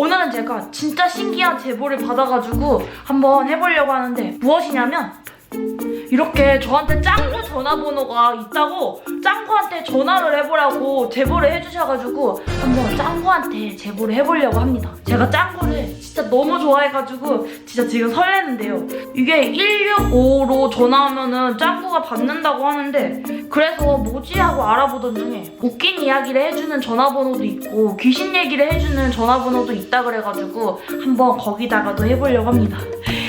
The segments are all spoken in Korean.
오늘은 제가 진짜 신기한 제보를 받아가지고 한번 해보려고 하는데 무엇이냐면 이렇게 저한테 짱구 전화번호가 있다고 짱구한테 전화를 해보라고 제보를 해주셔가지고 한번 짱구한테 제보를 해보려고 합니다. 제가 짱구를 진짜 너무 좋아해가지고 진짜 지금 설레는데요. 이게 165로 전화하면은 짱구가 받는다고 하는데 그래서 뭐지 하고 알아보던 중에 웃긴 이야기를 해주는 전화번호도 있고 귀신 얘기를 해주는 전화번호도 있다 그래가지고 한번 거기다가도 해보려고 합니다.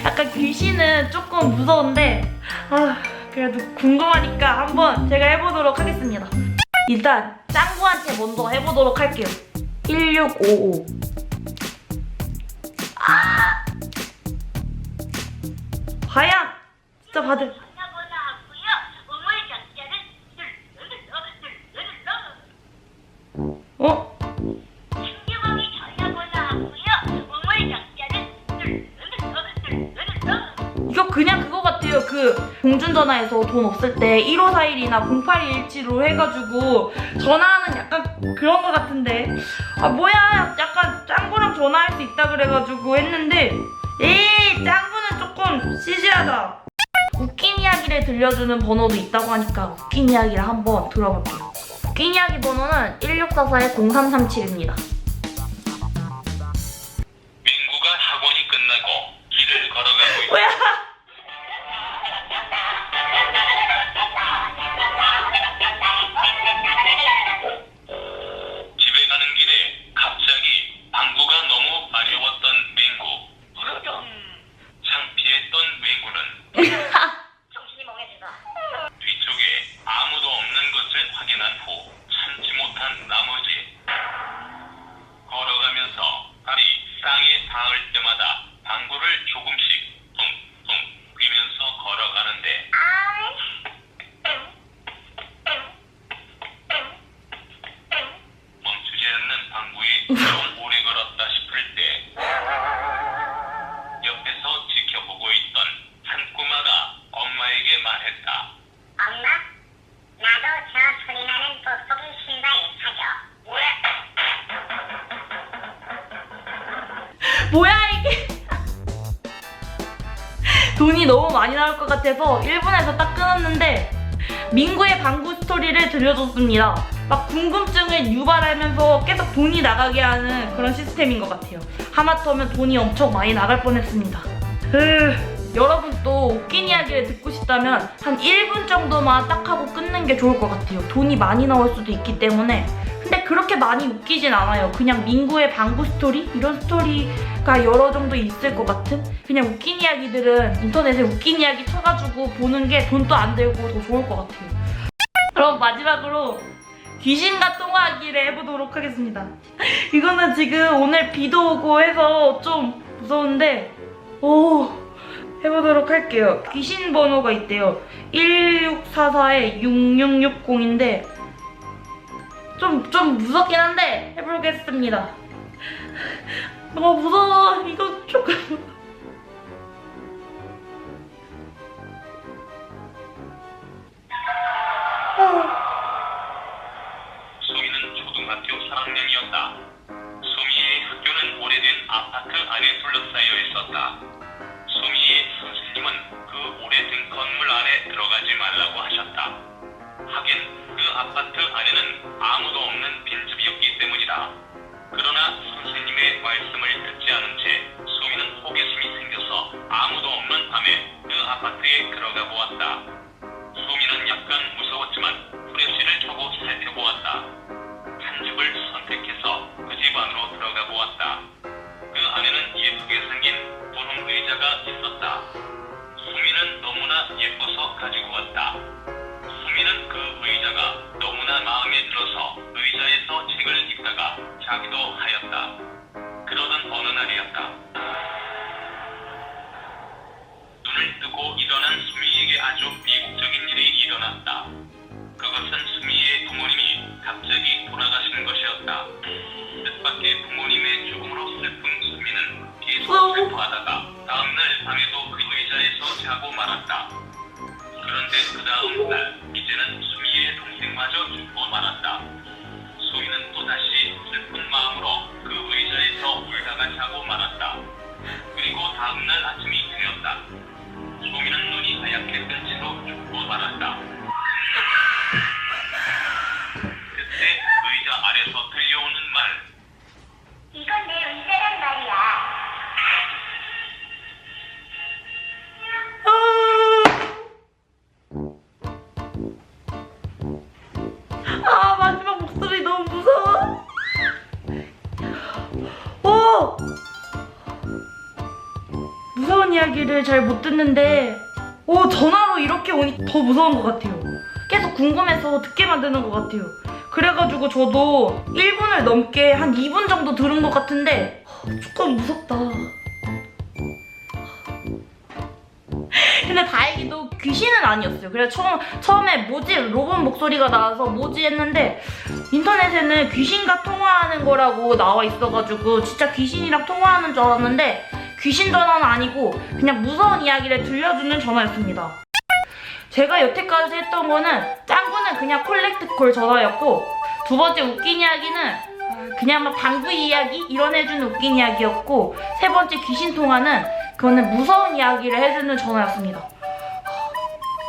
약간 귀신은 조금 무서운데 아 그래도 궁금하니까 한번 제가 해보도록 하겠습니다. 일단 짱구한테 먼저 해보도록 할게요. 1655 아! 과연 진짜 받을 공중전화에서 돈 없을 때 1541이나 0817로 해가지고 전화하는 약간 그런 거 같은데 아 뭐야 약간 짱구랑 전화할 수 있다 그래가지고 했는데 에이 짱구는 조금 시시하다. 웃긴 이야기를 들려주는 번호도 있다고 하니까 웃긴 이야기를 한번 들어볼게요. 웃긴 이야기 번호는 1644-0337입니다. 돈이 너무 많이 나올 것 같아서 1분에서 딱 끊었는데 민구의 방구 스토리를 들려줬습니다. 막 궁금증을 유발하면서 계속 돈이 나가게 하는 그런 시스템인 것 같아요. 하마터면 돈이 엄청 많이 나갈 뻔했습니다. 으, 여러분 또 웃긴 이야기를 듣고 싶다면 한 1분 정도만 딱 하고 끊는 게 좋을 것 같아요. 돈이 많이 나올 수도 있기 때문에 그렇게 많이 웃기진 않아요. 그냥 민구의 방구 스토리? 이런 스토리가 여러 정도 있을 것 같은? 그냥 웃긴 이야기들은 인터넷에 웃긴 이야기 쳐가지고 보는 게 돈도 안 들고 더 좋을 것 같아요. 그럼 마지막으로 귀신과 통화하기를 해보도록 하겠습니다. 이거는 지금 오늘 비도 오고 해서 좀 무서운데, 오, 해보도록 할게요. 귀신 번호가 있대요. 1644-6660인데, 좀, 좀 무섭긴 한데 해보겠습니다. 너무 무서워. 이거 조금. 수미는 초등학교 3학년이었다. 수미의 학교는 오래된 아파트 안에 둘러싸여 있었다. 수미의 선생님은 그 오래된 건물 안에 들어가지 말라고 하셨다. 하긴 그 아파트 안에는 아무도 없는 빈 읽다가 자 아 마지막 목소리 너무 무서워. 오! 무서운 이야기를 잘 못 듣는데 오 전화로 이렇게 오니 더 무서운 것 같아요. 계속 궁금해서 듣게 만드는 것 같아요. 그래가지고 저도 1분을 넘게 한 2분 정도 들은 것 같은데 어, 조금 무섭다. 근데 다행히도 귀신은 아니었어요. 그래서 처음, 처음에 뭐지? 로봇 목소리가 나와서 뭐지 했는데 인터넷에는 귀신과 통화하는 거라고 나와 있어가지고 진짜 귀신이랑 통화하는 줄 알았는데 귀신 전화는 아니고 그냥 무서운 이야기를 들려주는 전화였습니다. 제가 여태까지 했던 거는 짱구는 그냥 콜렉트콜 전화였고 두 번째 웃긴 이야기는 그냥 막 방구 이야기 이런 해주는 웃긴 이야기였고 세 번째 귀신 통화는 그거는 무서운 이야기를 해주는 전화였습니다.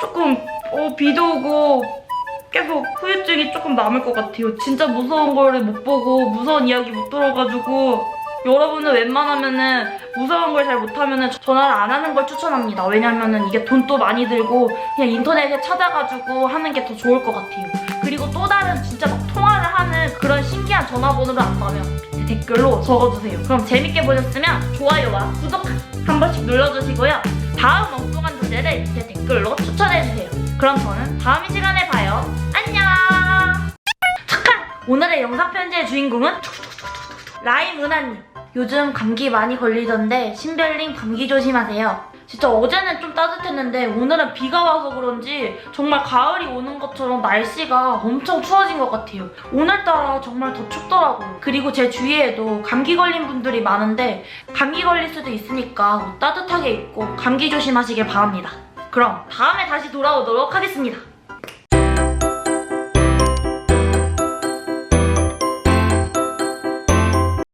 조금 어, 비도 오고 계속 후유증이 조금 남을 것 같아요. 진짜 무서운 거를 못 보고 무서운 이야기 못 들어가지고 여러분은 웬만하면은 무서운 걸 잘 못하면은 전화를 안 하는 걸 추천합니다. 왜냐면은 이게 돈도 많이 들고 그냥 인터넷에 찾아가지고 하는 게 더 좋을 것 같아요. 그리고 또 다른 진짜 막 통화를 하는 그런 신기한 전화번호를 안다면 댓글로 적어주세요. 그럼 재밌게 보셨으면 좋아요와 구독 눌러주시고요. 다음 엉뚱한 주제를 밑에 댓글로 추천해주세요. 그럼 저는 다음 이 시간에 봐요. 안녕! 착한! 오늘의 영상 편지의 주인공은 라임 은하님. 요즘 감기 많이 걸리던데 신별님 감기 조심하세요. 진짜 어제는 좀 따뜻했는데 오늘은 비가 와서 그런지 정말 가을이 오는 것처럼 날씨가 엄청 추워진 것 같아요. 오늘따라 정말 더 춥더라고요. 그리고 제 주위에도 감기 걸린 분들이 많은데 감기 걸릴 수도 있으니까 옷 따뜻하게 입고 감기 조심하시길 바랍니다. 그럼 다음에 다시 돌아오도록 하겠습니다.